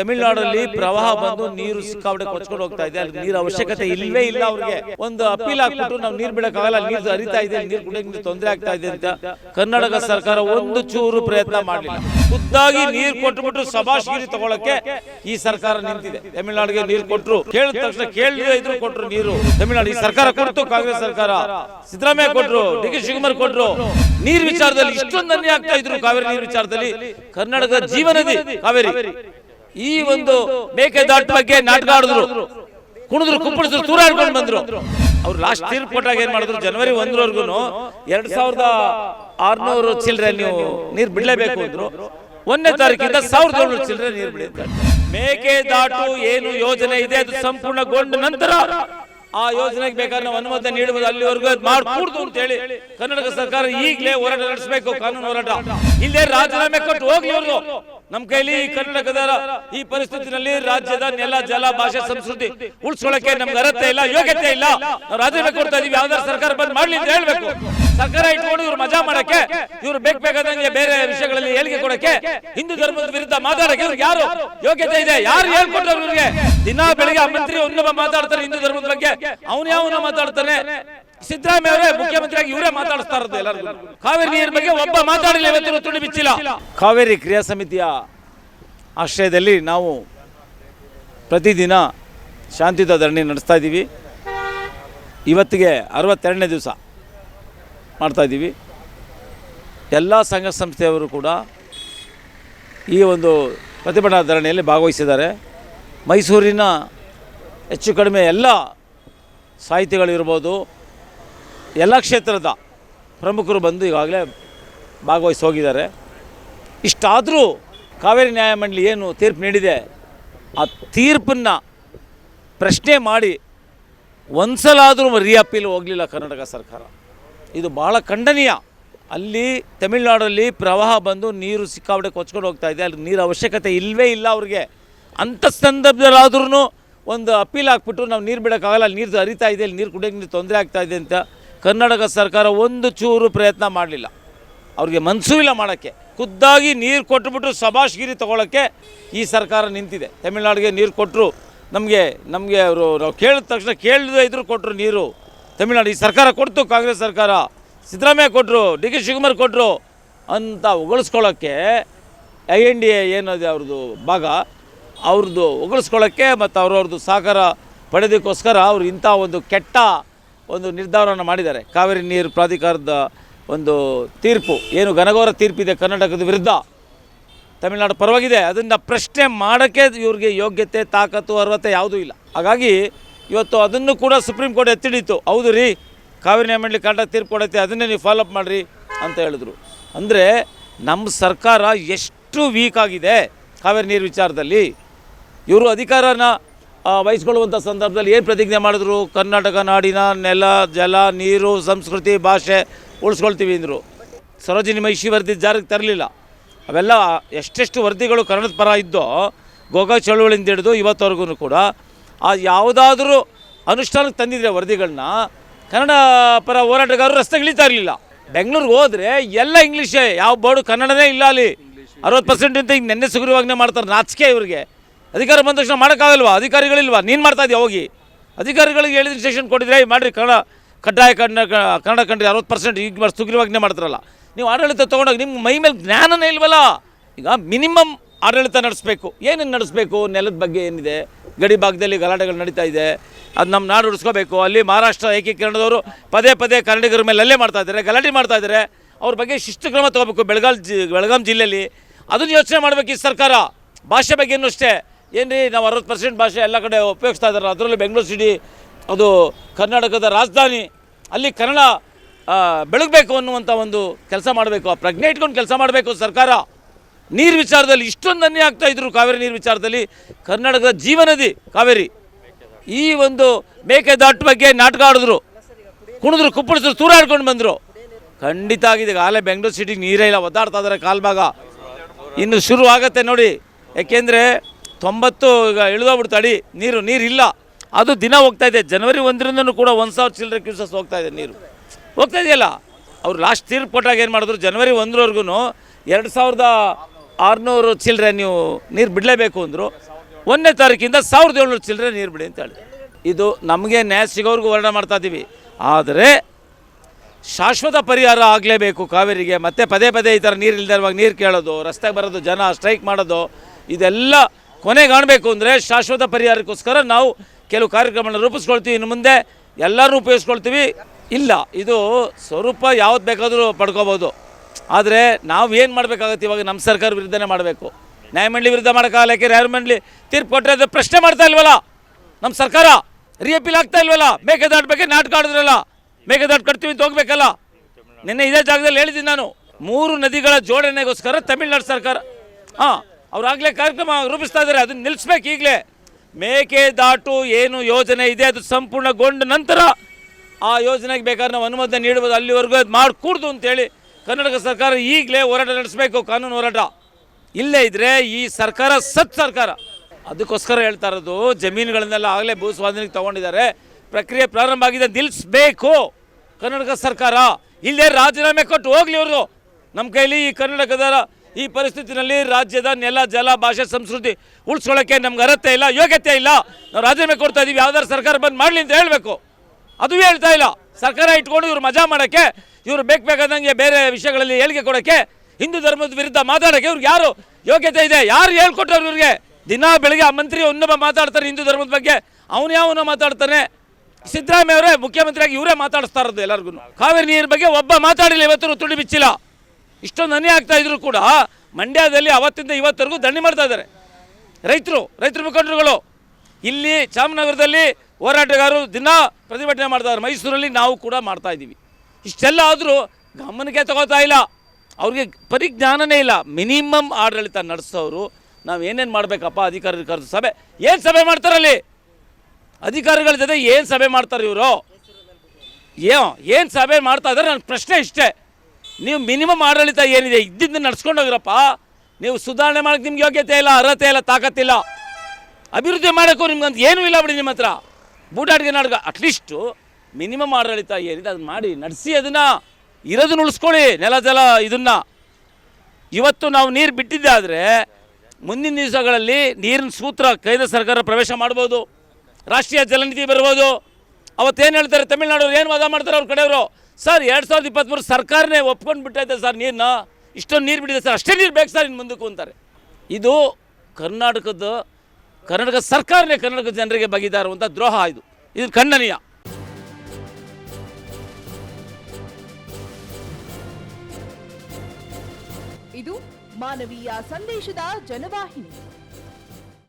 ತಮಿಳುನಾಡಲ್ಲಿ ಪ್ರವಾಹ ಬಂದು ನೀರು ಸಿಕ್ಕಾಪಟ್ಟೆ ಕೊಚ್ಕೊಂಡು ಹೋಗ್ತಾ ಇದೆ. ಅಲ್ಲಿ ನೀರು ಅವಶ್ಯಕತೆ ಇಲ್ಲವೇ ಇಲ್ಲ ಅವ್ರಿಗೆ. ಒಂದು ಅಪೀಲ್ ಹಾಕ್ಬಿಟ್ಟು ನಾವು ನೀರು ಬಿಡಕ್ಕಾಗಲ್ಲ. ನೀರು ಹರಿತಾ ಇದೆ. ನೀರು ಕುಡಿಯೋಕೆ ತೊಂದರೆ ಆಗ್ತಾ ಇದೆ ಅಂತ ಕರ್ನಾಟಕ ಸರ್ಕಾರ ಒಂದು ಚೂರು ಪ್ರಯತ್ನ ಮಾಡಲಿಲ್ಲ. ಖುದ್ದಾಗಿ ನೀರು ಕೊಟ್ಟುಬಿಟ್ಟು ಸಭಾಶ್ಗಿರಿ ತಗೊಳಕ್ಕೆ ಈ ಸರ್ಕಾರ ನಿಂತಿದೆ. ತಮಿಳುನಾಡಿಗೆ ನೀರು ಕೊಟ್ರು. ಕೇಳಿದ ತಕ್ಷಣ ಕೇಳದೇ ಇದ್ರು ಕೊಟ್ಟರು ನೀರು. ತಮಿಳುನಾಡು ಈ ಸರ್ಕಾರ ಕೊಡ್ತು ಕಾಂಗ್ರೆಸ್ ಸರ್ಕಾರ ಸಿದ್ದರಾಮಯ್ಯ ಕೊಟ್ರು ಡಿ ಕೆ ಶಿವಕುಮಾರ್ ಕೊಟ್ರು. ನೀರ್ ವಿಚಾರದಲ್ಲಿ ಇಷ್ಟೊಂದು ಅನ್ಯಾಯ ಆಗ್ತಾ ಇದ್ರು ಕಾವೇರಿ ನೀರು ವಿಚಾರದಲ್ಲಿ. ಕರ್ನಾಟಕದ ಜೀವನದಿ ಕಾವೇರಿ ಈ ಒಂದು ಮೇಕೆದಾಟು ಬಗ್ಗೆ ನಾಟಕ ಆಡಿದ್ರು. ಕುಣಿದ್ರು ಕುಪ್ಪಳಿಸಿದ್ರು ತೂರಾಡ್ಕೊಂಡು ಬಂದ್ರು. ಅವ್ರು ಲಾಸ್ಟ್ ತೀರ್ಪು ಕೊಟ್ಟಾಗ ಏನ್ ಮಾಡಿದ್ರು? ಜನವರಿ ಒಂದರವರೆಗೂ ಎರಡ್ ಸಾವಿರದ ಆರ್ನೂರು ಚಿಲ್ಲರೆ ನೀವು ನೀರು ಬಿಡಲೇಬೇಕು ಅಂದ್ರು. ಒಂದನೇ ತಾರೀಕಿಂದ ಸಾವಿರದ ಏಳ್ನೂರು ಚಿಲ್ಲರೆ ನೀರು ಬಿಡಿ ಮೇಕೆದಾಟು ಏನು ಯೋಜನೆ ಇದೆ? ಅದು ಸಂಪೂರ್ಣಗೊಂಡ ನಂತರ ಆ ಯೋಜನೆಗೆ ಬೇಕಾದ್ರೆ ನಾವು ಅನುಮೋದನೆ ನೀಡಬಹುದು ಅಲ್ಲಿವರೆಗೂ ಅದು ಅಂತ ಹೇಳಿ ಕರ್ನಾಟಕ ಸರ್ಕಾರ ಈಗಲೇ ಹೋರಾಟ ನಡೆಸಬೇಕು, ಕಾನೂನು ಹೋರಾಟ. ಇಲ್ಲೇ ರಾಜೀನಾಮೆ ಕೊಟ್ಟು ಹೋಗ್ಲಿ ಅವರು ನಮ್ಮ ಕೈಲಿ ಈ ಕರ್ನಾಟಕದ ಈ ಪರಿಸ್ಥಿತಿನಲ್ಲಿ ರಾಜ್ಯದ ನೆಲ, ಜಲ, ಭಾಷೆ, ಸಂಸ್ಕೃತಿ ಉಳಿಸ್ಕೊಳ್ಳಕ್ಕೆ ನಮ್ಗೆ ಅರ್ಹತೆ ಇಲ್ಲ, ಯೋಗ್ಯತೆ ಇಲ್ಲ. ನಾವು ರಾಜೀನಾಮೆ ಕೊಡ್ತಾ ಇದೀವಿ ಯಾವ್ದಾದ್ರು ಸರ್ಕಾರ ಬಂದ್ ಮಾಡ್ಲಿ ಅಂತ ಹೇಳ್ಬೇಕು. ಸರ್ಕಾರ ಇಟ್ಕೊಂಡು ಇವ್ರು ಮಜಾ ಮಾಡಕ್ಕೆ, ಇವ್ರು ಬೇಕ ಬೇಕಾದಂಗೆ ಬೇರೆ ವಿಷಯಗಳಲ್ಲಿ ಹೇಳಿಕೆ ಕೊಡಕ್ಕೆ, ಹಿಂದೂ ಧರ್ಮದ ವಿರುದ್ಧ ಮಾತಾಡಕ್ಕೆ ಇವ್ರಿಗೆ ಯಾರು? ಯೋಗ್ಯತೆ ಇದೆ. ಯಾರು ಹೇಳ್ಕೊಟ್ರು ಇವ್ರಿಗೆ? ದಿನ ಬೆಳಿಗ್ಗೆ ಮಂತ್ರಿ ಒಬ್ಬ ಮಾತಾಡ್ತಾರೆ ಹಿಂದೂ ಧರ್ಮದ ಬಗ್ಗೆ. ಅವನು ಯಾವನ ಮಾತಾಡ್ತಾನೆ. ಸಿದ್ದರಾಮಯ್ಯ ಅವರೇ ಮುಖ್ಯಮಂತ್ರಿಯಾಗಿ ಇವರೇ ಮಾತಾಡಿಸ್ತಾ ಇರೋದು ಎಲ್ಲರಿಗೂ. ಕಾವೇರಿ ನೀರ್ ಬಗ್ಗೆ ಒಬ್ಬ ಮಾತಾಡಲಿಲ್ಲ ಇವತ್ತು ತುಳಿ ಬಿಚ್ಚಿಲ್ಲ. ಕಾವೇರಿ ಕ್ರಿಯಾ ಸಮಿತಿಯ ಆಶ್ರಯದಲ್ಲಿ ನಾವು ಪ್ರತಿದಿನ ಶಾಂತಿಯುತ ಧರಣಿ ನಡೆಸ್ತಾ ಇದ್ದೀವಿ. ಇವತ್ತಿಗೆ ಅರವತ್ತೆರಡನೇ ದಿವಸ. ಮಾಡ್ತಾ ಇದ್ದೀವಿ. ಎಲ್ಲ ಸಂಘ ಸಂಸ್ಥೆಯವರು ಕೂಡ ಈ ಒಂದು ಪ್ರತಿಭಟನಾ ಧರಣಿಯಲ್ಲಿ ಭಾಗವಹಿಸಿದ್ದಾರೆ. ಮೈಸೂರಿನ ಹೆಚ್ಚು ಕಡಿಮೆ ಎಲ್ಲ ಸಾಹಿತಿಗಳಿರ್ಬೋದು. ಎಲ್ಲ ಕ್ಷೇತ್ರದ ಪ್ರಮುಖರು ಬಂದು ಈಗಾಗಲೇ ಭಾಗವಹಿಸಿ ಹೋಗಿದ್ದಾರೆ. ಇಷ್ಟಾದರೂ ಕಾವೇರಿ ನ್ಯಾಯಮಂಡಳಿ ಏನು ತೀರ್ಪು ನೀಡಿದೆ? ಆ ತೀರ್ಪನ್ನು ಪ್ರಶ್ನೆ ಮಾಡಿ ಒಂದ್ಸಲಾದರೂ ರಿಅಪೀಲ್ ಹೋಗಲಿಲ್ಲ ಕರ್ನಾಟಕ ಸರ್ಕಾರ. ಇದು ಬಹಳ ಖಂಡನೀಯ. ಅಲ್ಲಿ ತಮಿಳ್ನಾಡಲ್ಲಿ ಪ್ರವಾಹ ಬಂದು ನೀರು ಸಿಕ್ಕಾಪಟ್ಟೆ ಕೊಚ್ಕೊಂಡು ಹೋಗ್ತಾ ಇದೆ. ಅಲ್ಲಿ ನೀರು ಅವಶ್ಯಕತೆ ಇಲ್ಲವೇ ಇಲ್ಲ ಅವ್ರಿಗೆ. ಅಂಥ ಸಂದರ್ಭದಲ್ಲಾದ್ರೂ ಒಂದು ಅಪೀಲ್ ಹಾಕ್ಬಿಟ್ಟು ನಾವು ನೀರು ಬಿಡೋಕ್ಕಾಗಲ್ಲ. ಅಲ್ಲಿ ನೀರು ಹರಿತಾ ಇದೆ, ಅಲ್ಲಿ ನೀರು ಕುಡಿಯೋಕ್ಕೆ ನೀರು ತೊಂದರೆ ಆಗ್ತಾ ಇದೆ ಅಂತ ಕರ್ನಾಟಕ ಸರ್ಕಾರ ಒಂದು ಚೂರು ಪ್ರಯತ್ನ ಮಾಡಲಿಲ್ಲ. ಅವ್ರಿಗೆ ಮನಸ್ಸೂ ಇಲ್ಲ ಮಾಡೋಕ್ಕೆ. ಖುದ್ದಾಗಿ ನೀರು ಕೊಟ್ಟುಬಿಟ್ಟು ಸಭಾಷ್ಗಿರಿ ತಗೊಳ್ಳೋಕ್ಕೆ ಈ ಸರ್ಕಾರ ನಿಂತಿದೆ. ತಮಿಳ್ನಾಡಿಗೆ ನೀರು ಕೊಟ್ಟರು ನಮಗೆ ನಮಗೆ ಅವರು, ನಾವು ಕೇಳಿದ ತಕ್ಷಣ ಕೇಳದೇ ಇದ್ರು ಕೊಟ್ಟರು ನೀರು. ತಮಿಳುನಾಡು ಈ ಸರ್ಕಾರ ಕೊಡ್ತು, ಕಾಂಗ್ರೆಸ್ ಸರ್ಕಾರ. ಸಿದ್ದರಾಮಯ್ಯ ಕೊಟ್ಟರು ಡಿ ಕೆ ಶಿವಕುಮಾರ್ ಕೊಟ್ಟರು ಅಂತ ಹೊಗಳಿಸ್ಕೊಳ್ಳೋಕ್ಕೆ ಐ ಎನ್ ಡಿ ಎ ಏನದೆ ಅವ್ರದ್ದು ಭಾಗ, ಅವ್ರದ್ದು ಹೊಗಳಿಸ್ಕೊಳ್ಳೋಕ್ಕೆ ಮತ್ತು ಅವ್ರವ್ರದ್ದು ಸಹಕಾರ ಪಡೆಯೋದಕ್ಕೋಸ್ಕರ ಅವರು ಇಂಥ ಒಂದು ಕೆಟ್ಟ ಒಂದು ನಿರ್ಧಾರವನ್ನು ಮಾಡಿದ್ದಾರೆ. ಕಾವೇರಿ ನೀರು ಪ್ರಾಧಿಕಾರದ ಒಂದು ತೀರ್ಪು, ಏನು ಘನಘೋರ ತೀರ್ಪಿದೆ ಕರ್ನಾಟಕದ ವಿರುದ್ಧ. ತಮಿಳ್ನಾಡು ಪರವಾಗಿದೆ. ಅದನ್ನು ಪ್ರಶ್ನೆ ಮಾಡೋಕ್ಕೆ ಇವ್ರಿಗೆ ಯೋಗ್ಯತೆ, ತಾಕತ್ತು, ಅರ್ಹತೆ ಯಾವುದೂ ಇಲ್ಲ. ಹಾಗಾಗಿ ಇವತ್ತು ಅದನ್ನು ಕೂಡ ಸುಪ್ರೀಂ ಕೋರ್ಟ್ ಎತ್ತಿಡಿತು. ಹೌದು ರೀ, ಕಾವೇರಿ ನ್ಯಾಯಮಂಡಳಿ ಕಂಡ ತೀರ್ಪು ಕೊಡುತ್ತೆ, ಅದನ್ನೇ ನೀವು ಫಾಲೋಅಪ್ ಮಾಡಿರಿ ಅಂತ ಹೇಳಿದ್ರು. ಅಂದರೆ ನಮ್ಮ ಸರ್ಕಾರ ಎಷ್ಟು ವೀಕ್ ಆಗಿದೆ ಕಾವೇರಿ ನೀರು ವಿಚಾರದಲ್ಲಿ. ಇವರು ಅಧಿಕಾರನ ವಹಿಸ್ಕೊಳ್ಳುವಂಥ ಸಂದರ್ಭದಲ್ಲಿ ಏನು ಪ್ರತಿಜ್ಞೆ ಮಾಡಿದ್ರು? ಕರ್ನಾಟಕ ನಾಡಿನ ನೆಲ, ಜಲ, ನೀರು, ಸಂಸ್ಕೃತಿ, ಭಾಷೆ ಉಳಿಸ್ಕೊಳ್ತೀವಿ ಅಂದರು. ಸರೋಜಿನಿ ಮಹಿಷಿ ವರದಿ ಜಾರಿಗೆ ತರಲಿಲ್ಲ. ಅವೆಲ್ಲ ಎಷ್ಟೆಷ್ಟು ವರದಿಗಳು ಕನ್ನಡದ ಪರ ಇದ್ದೋ ಗೋಗಾ ಚಳುವಳಿಯಿಂದ ಹಿಡಿದು ಇವತ್ತವರೆಗೂ ಕೂಡ ಆ ಯಾವುದಾದ್ರೂ ಅನುಷ್ಠಾನಕ್ಕೆ ತಂದಿದ್ರೆ ವರದಿಗಳನ್ನ, ಕನ್ನಡ ಪರ ಹೋರಾಟಗಾರರು ರಸ್ತೆಗಿಳಿತಾ ಇರಲಿಲ್ಲ. ಬೆಂಗಳೂರಿಗೆ ಹೋದರೆ ಎಲ್ಲ ಇಂಗ್ಲೀಷೇ, ಯಾವ ಬೋರ್ಡು ಕನ್ನಡನೇ ಇಲ್ಲ ಅಲ್ಲಿ. ಅರವತ್ತು ಪರ್ಸೆಂಟ್ ಅಂತ ಈಗ ನೆನ್ನೆ ಸುಗ್ರೀವಾಜ್ಞೆ ಮಾಡ್ತಾರೆ, ನಾಚಿಕೆ ಇವ್ರಿಗೆ. ಅಧಿಕಾರ ಬಂದ ತಕ್ಷಣ ಮಾಡೋಕ್ಕಾಗಲ್ವಾ? ಅಧಿಕಾರಿಗಳಿಲ್ವಾ? ನೀನು ಮಾಡ್ತಾ ಇದೆಯಾ? ಹೋಗಿ. ಅಧಿಕಾರಿಗಳಿಗೆ ಹೇಳಿದ ಸ್ಟೇಷನ್ ಕೊಟ್ಟಿದ್ರೆ ಮಾಡಿರಿ, ಕನ್ನಡ ಕಡ್ಡಾಯ ಕನ್ನಡ ಕನ್ನಡ ಕಂಡ್ರಿ, ಅರವತ್ತು ಪರ್ಸೆಂಟ್ ಈಗ ಸುಗ್ರೀವಾಜ್ಞೆ ಮಾಡ್ತಾರಲ್ಲ. ನೀವು ಆಡಳಿತ ತೊಗೊಂಡೋಗಿ ನಿಮ್ಮ ಮೈ ಮೇಲೆ ಜ್ಞಾನನೇ ಇಲ್ವಲ್ಲ? ಈಗ ಮಿನಿಮಮ್ ಆಡಳಿತ ನಡೆಸಬೇಕು. ಏನೇನು ನಡೆಸಬೇಕು? ನೆಲದ ಬಗ್ಗೆ ಏನಿದೆ? ಗಡಿ ಭಾಗದಲ್ಲಿ ಗಲಾಟೆಗಳು ನಡೀತಾ ಇದೆ. ಅದು ನಮ್ಮ ನಾಡು ಉಳಿಸ್ಕೋಬೇಕು. ಅಲ್ಲಿ ಮಹಾರಾಷ್ಟ್ರ ಏಕೀಕರಣದವರು ಪದೇ ಪದೇ ಕನ್ನಡಿಗರ ಮೇಲೆ ಅಲ್ಲೇ ಮಾಡ್ತಾ ಇದ್ದಾರೆ, ಗಲಾಟೆ ಮಾಡ್ತಾ ಇದ್ದಾರೆ. ಅವ್ರ ಬಗ್ಗೆ ಶಿಸ್ತು ಕ್ರಮ ತಗೋಬೇಕು ಬೆಳಗಾಂ ಜಿ, ಬೆಳಗಾಂ ಜಿಲ್ಲೆಯಲ್ಲಿ. ಅದನ್ನು ಯೋಚನೆ ಮಾಡಬೇಕು ಈ ಸರ್ಕಾರ. ಭಾಷೆ ಬಗ್ಗೆಯೂ ಅಷ್ಟೇ. ಏನು ರೀ ನಾವು ಅರವತ್ತು ಪರ್ಸೆಂಟ್ ಭಾಷೆ ಎಲ್ಲ ಕಡೆ ಉಪಯೋಗಿಸ್ತಾ ಇದ್ದಾರೆ. ಅದರಲ್ಲೂ ಬೆಂಗಳೂರು ಸಿಟಿ ಅದು ಕರ್ನಾಟಕದ ರಾಜಧಾನಿ, ಅಲ್ಲಿ ಕನ್ನಡ ಬೆಳಗಬೇಕು ಅನ್ನುವಂಥ ಒಂದು ಕೆಲಸ ಮಾಡಬೇಕು. ಆ ಪ್ರಜ್ಞೆ ಇಟ್ಕೊಂಡು ಕೆಲಸ ಮಾಡಬೇಕು ಸರ್ಕಾರ. ನೀರು ವಿಚಾರದಲ್ಲಿ ಇಷ್ಟೊಂದು ಅನ್ಯ ಆಗ್ತಾ ಇದ್ರು ಕಾವೇರಿ ನೀರು ವಿಚಾರದಲ್ಲಿ. ಕರ್ನಾಟಕದ ಜೀವನದಿ ಕಾವೇರಿ. ಈ ಒಂದು ಮೇಕೆದಾಟು ಬಗ್ಗೆ ನಾಟಕ ಆಡಿದ್ರು. ಕುಣಿದ್ರು ಕುಪ್ಪಳಿಸಿದ್ರು ತೂರಾಡ್ಕೊಂಡು ಬಂದರು. ಖಂಡಿತ ಆಗಿದೆ. ಈಗ ಆಲೇ ಬೆಂಗಳೂರು ಸಿಟಿಗೆ ನೀರೇ ಇಲ್ಲ. ಒದ್ದಾಡ್ತಾ ಇದ್ದಾರೆ ಕಾಲ್ಭಾಗ. ಇನ್ನು ಶುರು ಆಗತ್ತೆ ನೋಡಿ. ಯಾಕೆಂದರೆ ತೊಂಬತ್ತು ಈಗ ಇಳಿದೋಗ್ಬಿಡ್ತು ಅಡಿ. ನೀರು ನೀರಿಲ್ಲ ಅದು ದಿನ ಹೋಗ್ತಾ ಇದೆ. ಜನವರಿ ಒಂದರಿಂದನೂ ಕೂಡ ಒಂದು ಸಾವಿರ ಚಿಲ್ಲರೆ ಕ್ಯೂಸಸ್ ಹೋಗ್ತಾ ಇದೆ ನೀರು. ಹೋಗ್ತಾ ಇದೆಯಲ್ಲ? ಅವ್ರು ಲಾಸ್ಟ್ ತೀರ್ಪು ಕೊಟ್ಟಾಗ ಏನು ಮಾಡಿದ್ರು? ಜನವರಿ ಒಂದರವರೆಗೂ ಎರಡು ಸಾವಿರದ ಆರುನೂರು ಚಿಲ್ಲರೆ ನೀವು ನೀರು ಬಿಡಲೇಬೇಕು ಅಂದರು. ಒಂದನೇ ತಾರೀಕಿಂದ ಸಾವಿರದ ಏಳ್ನೂರು ಚಿಲ್ಲರೆ ನೀರು ಬಿಡಿ ಅಂತ ಹೇಳಿ ಇದು ನಮಗೆ ನ್ಯಾಯ ಸಿಗೋರಿಗೂ ವರ್ಣ ಮಾಡ್ತಾ ಇದ್ದೀವಿ ಆದರೆ ಶಾಶ್ವತ ಪರಿಹಾರ ಆಗಲೇಬೇಕು ಕಾವೇರಿಗೆ, ಮತ್ತೆ ಪದೇ ಪದೇ ಈ ಥರ ನೀರು ಇರುವಾಗ ನೀರು ಕೇಳೋದು, ರಸ್ತೆಗೆ ಬರೋದು, ಜನ ಸ್ಟ್ರೈಕ್ ಮಾಡೋದು, ಇದೆಲ್ಲ ಕೊನೆಗಾಣಬೇಕು ಅಂದರೆ ಶಾಶ್ವತ ಪರಿಹಾರಕ್ಕೋಸ್ಕರ ನಾವು ಕೆಲವು ಕಾರ್ಯಕ್ರಮಗಳನ್ನು ರೂಪಿಸ್ಕೊಳ್ತೀವಿ. ಇನ್ನು ಮುಂದೆ ಎಲ್ಲರೂ ಉಪಯೋಗಿಸ್ಕೊಳ್ತೀವಿ. ಇಲ್ಲ, ಇದು ಸ್ವರೂಪ ಯಾವ್ದು ಬೇಕಾದರೂ ಪಡ್ಕೋಬೋದು. ಆದರೆ ನಾವು ಏನು ಮಾಡಬೇಕಾಗತ್ತೆ ಇವಾಗ ನಮ್ಮ ಸರ್ಕಾರ ವಿರುದ್ಧನೇ ಮಾಡಬೇಕು. ನ್ಯಾಯಮಂಡಳಿ ವಿರುದ್ಧ ಮಾಡೋಕ್ಕಾಗಲ್ಲ ಯಾಕೆ ನ್ಯಾಯಮಂಡಳಿ ತೀರ್ಪು ಕೊಟ್ಟರೆ ಅದು ಪ್ರಶ್ನೆ ಮಾಡ್ತಾ ಇಲ್ವಲ್ಲ? ನಮ್ಮ ಸರ್ಕಾರ ರಿಯಪೀಲ್ ಆಗ್ತಾ ಇಲ್ವಲ್ಲ? ಮೇಕೆದಾಟು ಬಗ್ಗೆ ನಾಟಕ ಆಡಿದ್ರಲ್ಲ? ಮೇಕೆದಾಟ್ ಕಟ್ತೀವಿ ಅಂತ ಹೋಗ್ಬೇಕಲ್ಲ? ನಿನ್ನೆ ಇದೇ ಜಾಗದಲ್ಲಿ ಹೇಳಿದ್ದೀನಿ ನಾನು. ಮೂರು ನದಿಗಳ ಜೋಡಣೆಗೋಸ್ಕರ ತಮಿಳ್ನಾಡು ಸರ್ಕಾರ, ಹಾಂ ಅವ್ರಾಗಲೇ ಕಾರ್ಯಕ್ರಮ ರೂಪಿಸ್ತಾ ಇದ್ದಾರೆ ಅದನ್ನು ನಿಲ್ಲಿಸ್ಬೇಕು ಈಗಲೇ. ಮೇಕೆದಾಟು ಏನು ಯೋಜನೆ ಇದೆ, ಅದು ಸಂಪೂರ್ಣಗೊಂಡ ನಂತರ ಆ ಯೋಜನೆಗೆ ಬೇಕಾದ್ರೆ ನಾವು ಅನುಮೋದನೆ ನೀಡಬಹುದು ಅಲ್ಲಿವರೆಗೂ ಅದು ಮಾಡಿಕೂಡ್ದು ಅಂತೇಳಿ ಕರ್ನಾಟಕ ಸರ್ಕಾರ ಈಗಲೇ ಹೋರಾಟ ನಡೆಸಬೇಕು, ಕಾನೂನು ಹೋರಾಟ. ಇಲ್ಲೇ ಇದ್ರೆ ಈ ಸರ್ಕಾರ ಸತ್ ಸರ್ಕಾರ. ಅದಕ್ಕೋಸ್ಕರ ಹೇಳ್ತಾ ಇರೋದು, ಜಮೀನುಗಳನ್ನೆಲ್ಲ ಆಗಲೇ ಭೂ ಸ್ವಾಧೀನಕ್ಕೆ ತಗೊಂಡಿದ್ದಾರೆ. ಪ್ರಕ್ರಿಯೆ ಪ್ರಾರಂಭ ಆಗಿದೆ, ನಿಲ್ಲಿಸಬೇಕು. ಕರ್ನಾಟಕ ಸರ್ಕಾರ, ಇಲ್ಲೇ ರಾಜೀನಾಮೆ ಕೊಟ್ಟು ಹೋಗ್ಲಿ ಅವರು ನಮ್ಮ ಕೈಲಿ ಈ ಕರ್ನಾಟಕದ ಈ ಪರಿಸ್ಥಿತಿನಲ್ಲಿ ರಾಜ್ಯದ ನೆಲ, ಜಲ, ಭಾಷೆ, ಸಂಸ್ಕೃತಿ ಉಳಿಸ್ಕೊಳ್ಳೋಕ್ಕೆ ನಮ್ಗೆ ಅರ್ಹತೆ ಇಲ್ಲ, ಯೋಗ್ಯತೆ ಇಲ್ಲ. ನಾವು ರಾಜೀನಾಮೆ ಕೊಡ್ತಾ ಇದ್ದೀವಿ ಯಾವ್ದಾರು ಸರ್ಕಾರ ಬಂದು ಮಾಡಲಿ ಅಂತ ಹೇಳಬೇಕು. ಅದು ಹೇಳ್ತಾ ಇಲ್ಲ. ಸರ್ಕಾರ ಇಟ್ಕೊಂಡು ಇವ್ರು ಮಜಾ ಮಾಡೋಕ್ಕೆ, ಇವರು ಬೇಕು ಬೇಕಾದಂಗೆ ಬೇರೆ ವಿಷಯಗಳಲ್ಲಿ ಹೇಳಿಕೆ ಕೊಡೋಕ್ಕೆ, ಹಿಂದೂ ಧರ್ಮದ ವಿರುದ್ಧ ಮಾತಾಡೋಕ್ಕೆ ಇವ್ರಿಗೆ ಯಾರು ಯೋಗ್ಯತೆ ಇದೆ? ಯಾರು ಹೇಳ್ಕೊಟ್ಟವ್ರು ಇವ್ರಿಗೆ? ದಿನ ಬೆಳಿಗ್ಗೆ ಆ ಮಂತ್ರಿ ಒಂದೊಬ್ಬ ಮಾತಾಡ್ತಾರೆ ಹಿಂದೂ ಧರ್ಮದ ಬಗ್ಗೆ. ಅವನು ಯಾವನೋ ಮಾತಾಡ್ತಾನೆ. ಸಿದ್ದರಾಮಯ್ಯ ಅವರೇ ಮುಖ್ಯಮಂತ್ರಿಯಾಗಿ ಇವರೇ ಮಾತಾಡಿಸ್ತಾ ಇರೋದು ಎಲ್ಲರಿಗೂ ಕಾವೇರಿ ನೀರಿನ ಬಗ್ಗೆ ಒಬ್ಬ ಮಾತಾಡಿಲ್ಲ ಇವತ್ತು ತುಡಿ ಬಿಚ್ಚಿಲ್ಲ. ಇಷ್ಟೊಂದು ಹನಿ ಆಗ್ತಾ ಇದ್ರು ಕೂಡ ಮಂಡ್ಯದಲ್ಲಿ ಅವತ್ತಿಂದ ಇವತ್ತರೆಗೂ ದಂಡಿ ಮಾಡ್ತಾ ಇದ್ದಾರೆ. ರೈತರು, ರೈತರ ಮುಖಂಡರುಗಳು, ಇಲ್ಲಿ ಚಾಮನಗರದಲ್ಲಿ ಹೋರಾಟಗಾರರು ದಿನ ಪ್ರತಿಭಟನೆ ಮಾಡ್ತಾರೆ. ಮೈಸೂರಲ್ಲಿ ನಾವು ಕೂಡ ಮಾಡ್ತಾ ಇದ್ದೀವಿ. ಇಷ್ಟೆಲ್ಲ ಆದರೂ ಗಮನಕ್ಕೆ ತಗೋತಾ ಇಲ್ಲ. ಅವ್ರಿಗೆ ಪರಿಜ್ಞಾನನೇ ಇಲ್ಲ. ಮಿನಿಮಮ್ ಆಡಳಿತ ನಡೆಸೋರು ನಾವು ಏನೇನು ಮಾಡಬೇಕಪ್ಪ ಅಧಿಕಾರಿಗಳ ಕರೆದು ಸಭೆ. ಏನು ಸಭೆ ಮಾಡ್ತಾರಲ್ಲಿ ಅಧಿಕಾರಿಗಳ ಜೊತೆ ಏನು ಸಭೆ ಮಾಡ್ತಾರೆ ಇವರು? ಏನು ಏನು ಸಭೆ ಮಾಡ್ತಾ ಇದ್ದಾರೆ ನನ್ನ ಪ್ರಶ್ನೆ ಇಷ್ಟೇ. ನೀವು ಮಿನಿಮಮ್ ಆಡಳಿತ ಏನಿದೆ? ಇದ್ದಿದ್ದು ನಡ್ಸ್ಕೊಂಡು ಹೋಗಿರಪ್ಪ. ನೀವು ಸುಧಾರಣೆ ಮಾಡೋಕ್ಕೆ ನಿಮ್ಗೆ ಯೋಗ್ಯತೆ ಇಲ್ಲ, ಅರ್ಹತೆ ಇಲ್ಲ, ತಾಕತ್ತಿಲ್ಲ. ಅಭಿವೃದ್ಧಿ ಮಾಡೋಕ್ಕೂ ನಿಮ್ಗಂತ ಏನೂ ಇಲ್ಲ ಬಿಡಿ ನಿಮ್ಮ ಹತ್ರ. ಬೂಟಾಟಿಗೆ ನಾಟಕ ಅಟ್ಲೀಸ್ಟು ಮಿನಿಮಮ್ ಆಡಳಿತ ಏನಿದೆ ಅದನ್ನ ಮಾಡಿ, ನಡೆಸಿ ಅದನ್ನು, ಇರೋದನ್ನ ಉಳಿಸ್ಕೊಳ್ಳಿ, ನೆಲ ಜಲ ಇದನ್ನು. ಇವತ್ತು ನಾವು ನೀರು ಬಿಟ್ಟಿದ್ದಾದರೆ ಮುಂದಿನ ದಿವಸಗಳಲ್ಲಿ ನೀರಿನ ಸೂತ್ರ ಕೇಂದ್ರ ಸರ್ಕಾರ ಪ್ರವೇಶ ಮಾಡ್ಬೋದು, ರಾಷ್ಟ್ರೀಯ ಜಲನಿಧಿ ಬರ್ಬೋದು. ಅವತ್ತೇನು ಹೇಳ್ತಾರೆ, ತಮಿಳ್ನಾಡವ್ರು ಏನು ವಾದ ಮಾಡ್ತಾರೆ ಅವ್ರ ಕಡೆಯವರು? ಸರ್, ಎರಡು ಸಾವಿರದ ಇಪ್ಪತ್ತ್ಮೂರು ಸರ್ಕಾರನೇ ಒಪ್ಕೊಂಡು ಬಿಟ್ಟೈತೆ ಸರ್ ನೀರನ್ನ ಇಷ್ಟೊಂದು ನೀರು ಬಿಟ್ಟಿದೆ ಸರ್, ಅಷ್ಟೇ ನೀರು ಬೇಕು ಸರ್ ಇನ್ನು ಮುಂದಕ್ಕೂ ಅಂತಾರೆ. ಇದು ಕರ್ನಾಟಕದ ಕರ್ನಾಟಕ ಸರ್ಕಾರನೇ ಕರ್ನಾಟಕ ಜನರಿಗೆ ಬಗೆದಾರ ಅಂತ ದ್ರೋಹ ಇದು. ಇದು ಖಂಡನೀಯ. ಇದು ಮಾನವೀಯ ಸಂದೇಶದ ಜನವಾಹಿನಿ.